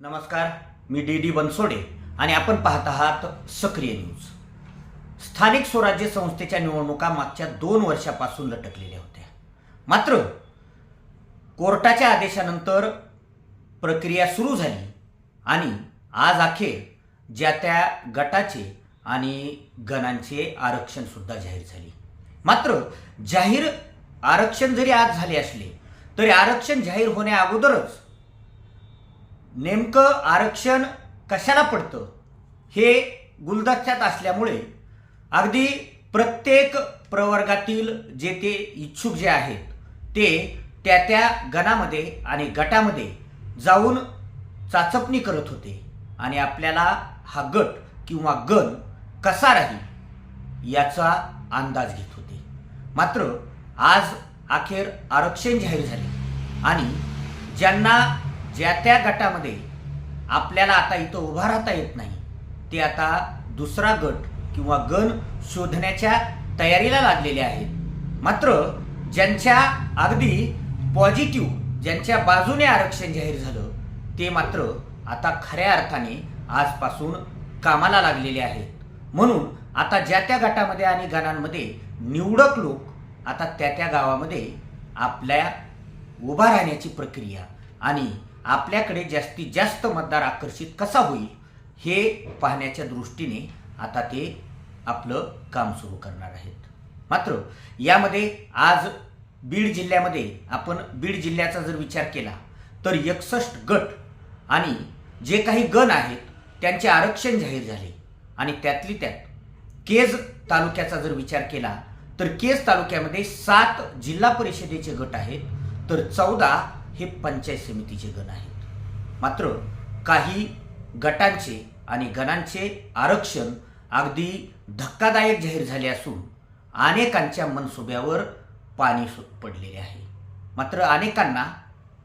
नमस्कार मी D D Bansode आणि आपण पाहत आहात सक्रिय न्यूज. स्थानिक स्वराज्य संस्थेच्या निवडणुका मागच्या दोन वर्षापासून लटकलेल्या होत्या. मात्र कोर्टाच्या आदेशानंतर प्रक्रिया सुरू झाली आणि आज अखेर ज्या त्या गटाचे आणि गणांचे आरक्षणसुद्धा जाहीर झाले. मात्र जाहीर आरक्षण जरी आज झाले असले तरी आरक्षण जाहीर होण्या अगोदरच नेमकं आरक्षण कशाला पडतं? हे गुलदस्त्यात असल्यामुळे अगदी प्रत्येक प्रवर्गातील जे ते इच्छुक जे आहेत ते त्या त्या गणामध्ये आणि गटामध्ये जाऊन चाचपणी करत होते. आणि आपल्याला हा गट किंवा गण कसा राहील याचा अंदाज घेत होते. मात्र आज अखेर आरक्षण जाहीर झाले. आणि ज्यांना ज्या त्या गटामध्ये आपल्याला आता इथं उभा राहता येत नाही ते आता दुसरा गट किंवा गण शोधण्याच्या तयारीला लागलेले आहेत. मात्र ज्यांच्या अगदी पॉझिटिव्ह ज्यांच्या बाजूने आरक्षण जाहीर झालं ते मात्र आता खऱ्या अर्थाने आजपासून कामाला लागलेले आहेत. म्हणून आता ज्या त्या गटामध्ये आणि गणांमध्ये निवडक लोक आता त्या त्या गावामध्ये आपल्या उभा राहण्याची प्रक्रिया आणि आपल्याकडे जास्तीत जास्त मतदार आकर्षित कसा होईल हे पाहण्याच्या दृष्टीने आता ते आपलं काम सुरू करणार आहेत. मात्र यामध्ये आज बीड जिल्ह्यामध्ये आपण बीड जिल्ह्याचा जर विचार केला तर एकसष्ट गट आणि जे काही गण आहेत त्यांचे आरक्षण जाहीर झाले. आणि त्यातली त्यात केज तालुक्याचा जर विचार केला तर केज तालुक्यामध्ये सात जिल्हा परिषदेचे गट आहेत तर चौदा हे पंचायत समितीचे गण आहेत. मात्र काही गटांचे आणि गणांचे आरक्षण अगदी धक्कादायक जाहीर झाले असून अनेकांच्या मनसुब्यावर पाणी सु- पडलेले आहे. मात्र अनेकांना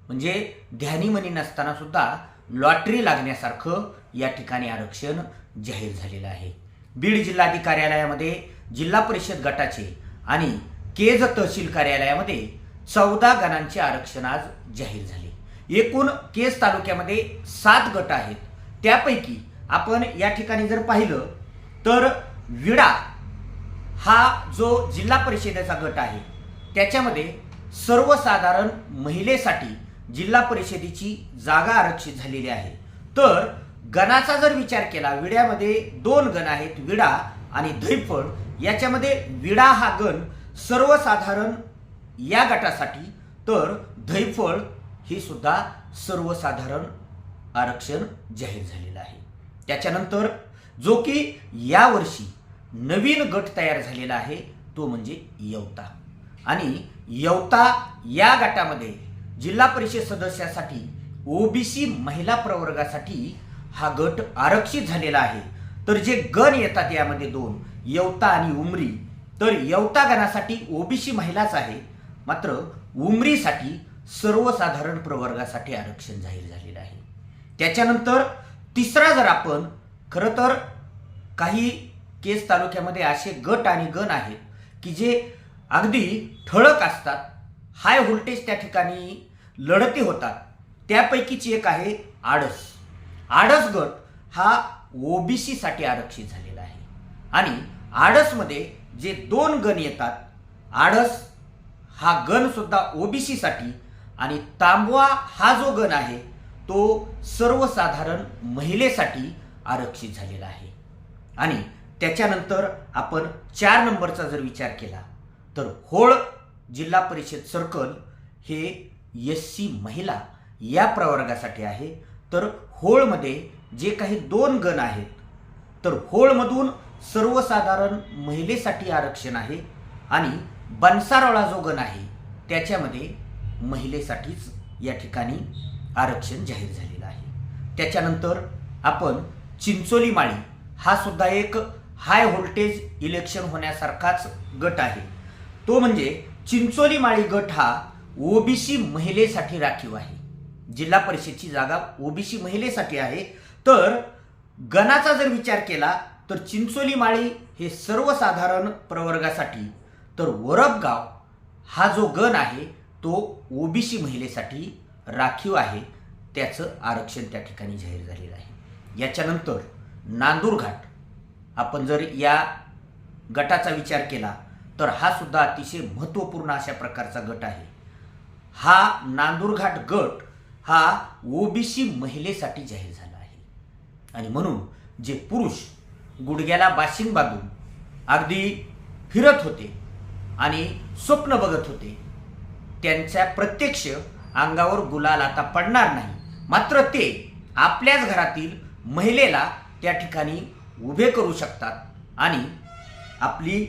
म्हणजे ध्यानीमनी नसतानासुद्धा लॉटरी लागण्यासारखं या ठिकाणी आरक्षण जाहीर झालेलं आहे. बीड जिल्हाधिकारी कार्यालयामध्ये जिल्हा परिषद गटाचे आणि केज तहसील कार्यालयामध्ये चौदा गणांचे आरक्षण आज जाहीर झाले. एकूण केस तालुक्यामध्ये सात गट आहेत. त्यापैकी आपण या ठिकाणी जर पाहिलं तर विडा हा जो जिल्हा परिषदेचा गट आहे त्याच्यामध्ये सर्वसाधारण महिलेसाठी जिल्हा परिषदेची जागा आरक्षित झालेली आहे. तर गणाचा जर विचार केला विड्यामध्ये दोन गण आहेत विडा आणि धैफळ याच्यामध्ये विडा हा गण सर्वसाधारण या गटासाठी तर धैफळ हे सुद्धा सर्वसाधारण आरक्षण जाहीर झालेलं आहे. त्याच्यानंतर जो की यावर्षी नवीन गट तयार झालेला आहे तो म्हणजे यवता. आणि यवता या गटामध्ये जिल्हा परिषद सदस्यासाठी ओबीसी महिला प्रवर्गासाठी हा गट आरक्षित झालेला आहे. तर जे गण येतात यामध्ये दोन यवता आणि उमरी. तर यवता गणासाठी ओबीसी महिलाच आहे. मात्र उमरीसाठी सर्वसाधारण प्रवर्गासाठी आरक्षण जाहीर झालेलं आहे. त्याच्यानंतर तिसरा जर आपण खरं तर काही केस तालुक्यामध्ये असे गट आणि गण आहेत की जे अगदी ठळक असतात हाय व्होल्टेज त्या ठिकाणी लढती होतात त्यापैकीची एक आहे आडस. आडस गट हा ओबीसीसाठी आरक्षित झालेला आहे. आणि आडसमध्ये जे दोन गण येतात आडस हा गण सुद्धा ओबीसी साठी आणि तांबवा हा जो गण आहे तो सर्वसाधारण महिलेसाठी आरक्षित झालेला आहे. आणि त्याच्यानंतर आपण चार नंबरचा जर विचार केला तर होळ जिल्हा परिषद सर्कल हे एस सी महिला या प्रवर्गासाठी आहे. तर होळमध्ये जे काही दोन गण आहेत तर होळमधून सर्वसाधारण महिलेसाठी आरक्षण आहे. आणि बनसारवाळा जो गण आहे त्याच्यामध्ये महिलेसाठीच या ठिकाणी आरक्षण जाहीर झालेलं आहे. त्याच्यानंतर आपण चिंचोली माळी हा सुद्धा एक हाय व्होल्टेज इलेक्शन होण्यासारखाच गट आहे. तो म्हणजे चिंचोली माळी गट हा ओबीसी महिलेसाठी राखीव आहे. जिल्हा परिषदची जागा ओबीसी महिलेसाठी आहे. तर गणाचा जर विचार केला तर चिंचोली माळी हे सर्वसाधारण प्रवर्गासाठी तर वरबगाव हा जो गण आहे तो ओबीसी महिलेसाठी राखीव आहे. त्याचं आरक्षण त्या ठिकाणी जाहीर झालेलं आहे. याच्यानंतर नांदूर घाट आपण जर या गटाचा विचार केला तर हा सुद्धा अतिशय महत्त्वपूर्ण अशा प्रकारचा गट आहे. हा नांदूरघाट गट हा ओबीसी महिलेसाठी जाहीर झाला आहे. आणि म्हणून जे पुरुष गुडघ्याला बाशिंग बांधून अगदी फिरत होते आणि स्वप्न बघत होते. त्यांच्या प्रत्यक्ष अंगावर गुलाल आता पडणार नाही. मात्र ते आपल्याच घरातील महिलेला त्या ठिकाणी उभे करू शकतात आणि आपली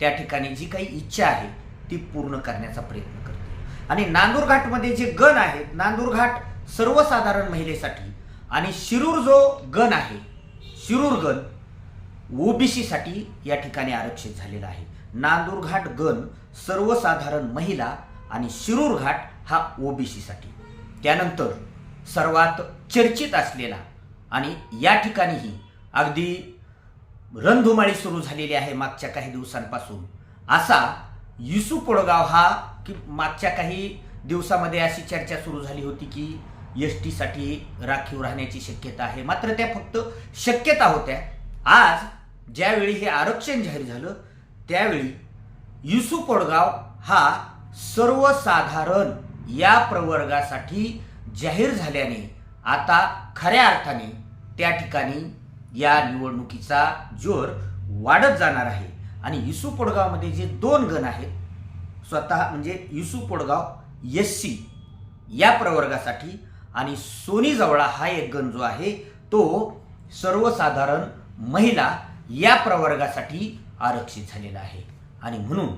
त्या ठिकाणी जी काही इच्छा आहे ती पूर्ण करण्याचा प्रयत्न करते आणि नांदूर घाटमध्ये जे गण आहेत नांदूर घाट सर्वसाधारण महिलेसाठी आणि शिरूर जो गण आहे शिरूर गण ओबीसीसाठी या ठिकाणी आरक्षित झालेला आहे. नांदूर घाट गण सर्वसाधारण महिला आणि शिरूर घाट हा ओबीसीसाठी त्यानंतर सर्वात चर्चित असलेला आणि या ठिकाणीही अगदी रणधुमाळी सुरू झालेली आहे मागच्या काही दिवसांपासून. असा युसू पोडगाव हा की मागच्या काही दिवसामध्ये अशी चर्चा सुरू झाली होती की एस टीसाठी राखीव राहण्याची शक्यता आहे. मात्र त्या फक्त शक्यता होत्या. आज ज्यावेळी हे आरक्षण जाहीर झालं त्यावेळी युसू पोडगाव हा सर्वसाधारण या प्रवर्गासाठी जाहीर झाल्याने आता खऱ्या अर्थाने त्या ठिकाणी या निवडणुकीचा जोर वाढत जाणार आहे. आणि युसू पोडगावमध्ये जे दोन गण आहेत स्वतः म्हणजे युसू पोडगाव एस सी या प्रवर्गासाठी आणि सोनी जवळा हा एक गण जो आहे तो सर्वसाधारण महिला या प्रवर्गासाठी आरक्षित झालेला आहे. आणि म्हणून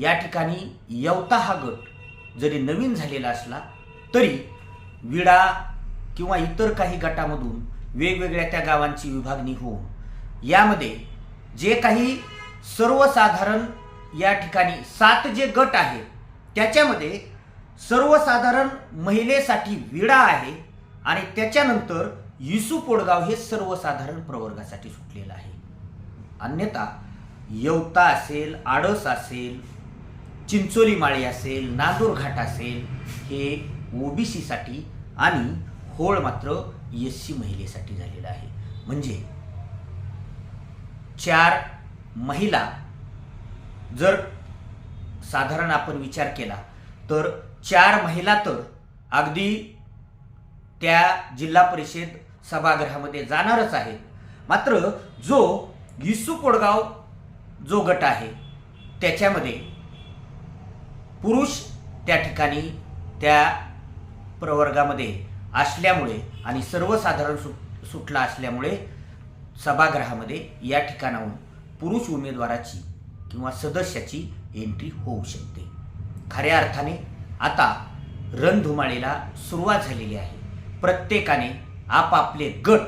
या ठिकाणी यवता हा गट जरी नवीन झालेला असला तरी विडा किंवा इतर काही गटामधून वेगवेगळ्या त्या गावांची विभागणी होऊन यामध्ये जे काही सर्वसाधारण या ठिकाणी सात जे गट आहेत त्याच्यामध्ये सर्वसाधारण महिलेसाठी विडा आहे आणि त्याच्यानंतर येसू पोडगाव हे सर्वसाधारण प्रवर्गासाठी सुटलेलं आहे. अन्यथा यवता असेल आडस असेल चिंचोली माळी असेल नांदूर घाट असेल हे ओबीसीसाठी आणि होळ मात्र एस सी महिलेसाठी झालेलं आहे. म्हणजे चार महिला जर साधारण आपण विचार केला तर चार महिला तर अगदी त्या जिल्हा परिषद सभागृहामध्ये जाणारच आहे. मात्र जो विसू कोडगाव जो गट आहे त्याच्यामध्ये पुरुष त्या ठिकाणी त्या प्रवर्गामध्ये असल्यामुळे आणि सर्वसाधारण सुट सुटला असल्यामुळे सभागृहामध्ये या ठिकाणाहून पुरुष उमेदवाराची किंवा सदस्याची एंट्री होऊ शकते. खऱ्या अर्थाने आता रणधुमाळीला सुरुवात झालेली आहे. प्रत्येकाने आपापले गट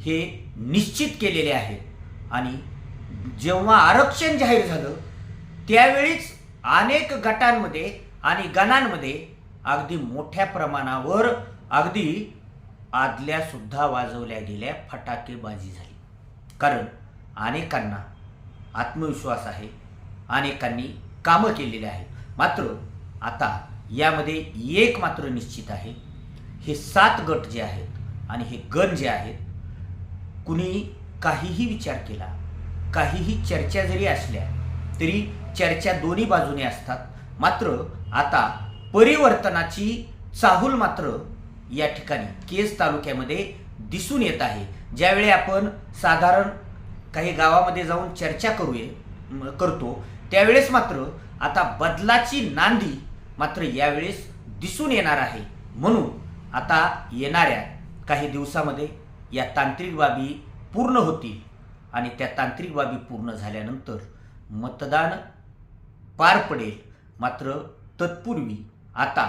हे निश्चित केलेले आहेत आणि जेव्हा आरक्षण जाहीर झालं त्यावेळीच अनेक गटांमध्ये आणि गणांमध्ये अगदी मोठ्या प्रमाणावर अगदी आदल्यासुद्धा वाजवल्या गेल्या फटाकेबाजी झाली. कारण अनेकांना आत्मविश्वास आहे अनेकांनी कामं केलेली आहेत. मात्र आता यामध्ये एक मात्र निश्चित आहे हे सात गट जे आहेत आणि हे गण जे आहेत कुणी काहीही विचार केला काहीही चर्चा जरी असल्या तरी चर्चा दोन्ही बाजूने असतात. मात्र आता परिवर्तनाची चाहूल मात्र या ठिकाणी केज तालुक्यामध्ये दिसून येत आहे. ज्यावेळी आपण साधारण काही गावामध्ये जाऊन चर्चा करूये करतो त्यावेळेस मात्र आता बदलाची नांदी मात्र यावेळेस दिसून येणार आहे. म्हणून आता येणाऱ्या काही दिवसामध्ये या तांत्रिक बाबी पूर्ण होतील आणि त्या तांत्रिक बाबी पूर्ण झाल्यानंतर मतदान पार पडेल. मात्र तत्पूर्वी आता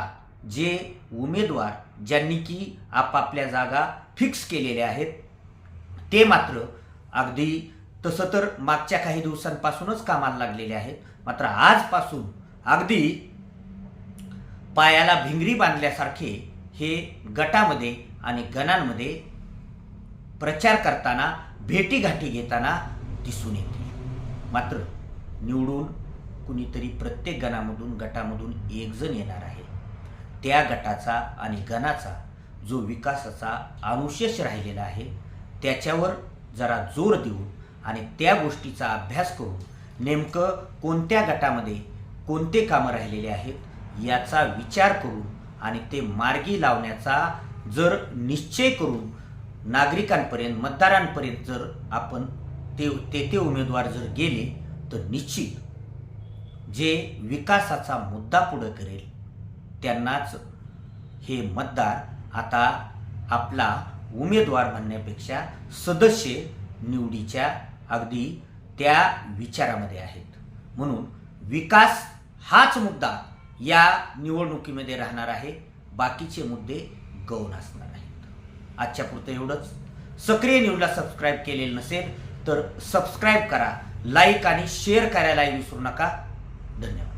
जे उमेदवार ज्यांनी की आपापल्या जागा फिक्स केलेल्या आहेत ते मात्र अगदी तसं तर मागच्या काही दिवसांपासूनच कामाला लागलेले आहेत. मात्र आजपासून अगदी पायाला भिंगरी बांधल्यासारखे हे गटामध्ये आणि गणांमध्ये प्रचार करताना भेटीगाठी घेताना दिसून येते. मात्र निवडून कुणीतरी प्रत्येक गणामधून गटामधून एक जण येणार आहे. त्या गटाचा आणि गणाचा जो विकासाचा अनुशेष राहिलेला आहे त्याच्यावर जरा जोर देऊन आणि त्या गोष्टीचा अभ्यास करून नेमकं कोणत्या गटामध्ये कोणते कामं राहिलेले आहेत याचा विचार करून आणि ते मार्गी लावण्याचा जर निश्चय करून नागरिकांपर्यंत मतदारांपर्यंत जर आपण ते ते ते उमेदवार जर गेले तर निश्चित जे विकासाचा मुद्दा पुढं करेल त्यांनाच हे मतदार आता आपला उमेदवार म्हणण्यापेक्षा सदस्य निवडीच्या अगदी त्या विचारामध्ये आहेत. म्हणून विकास हाच मुद्दा या निवडणुकीमध्ये राहणार आहे. बाकीचे मुद्दे गौण असणार आहेत. आजच्या पुरतं एवढंच. सक्रिय न्यूजला सबस्क्राईब केलेलं नसेल तर सबस्क्राईब करा लाईक आणि शेअर करायलाही विसरू नका. धन्यवाद.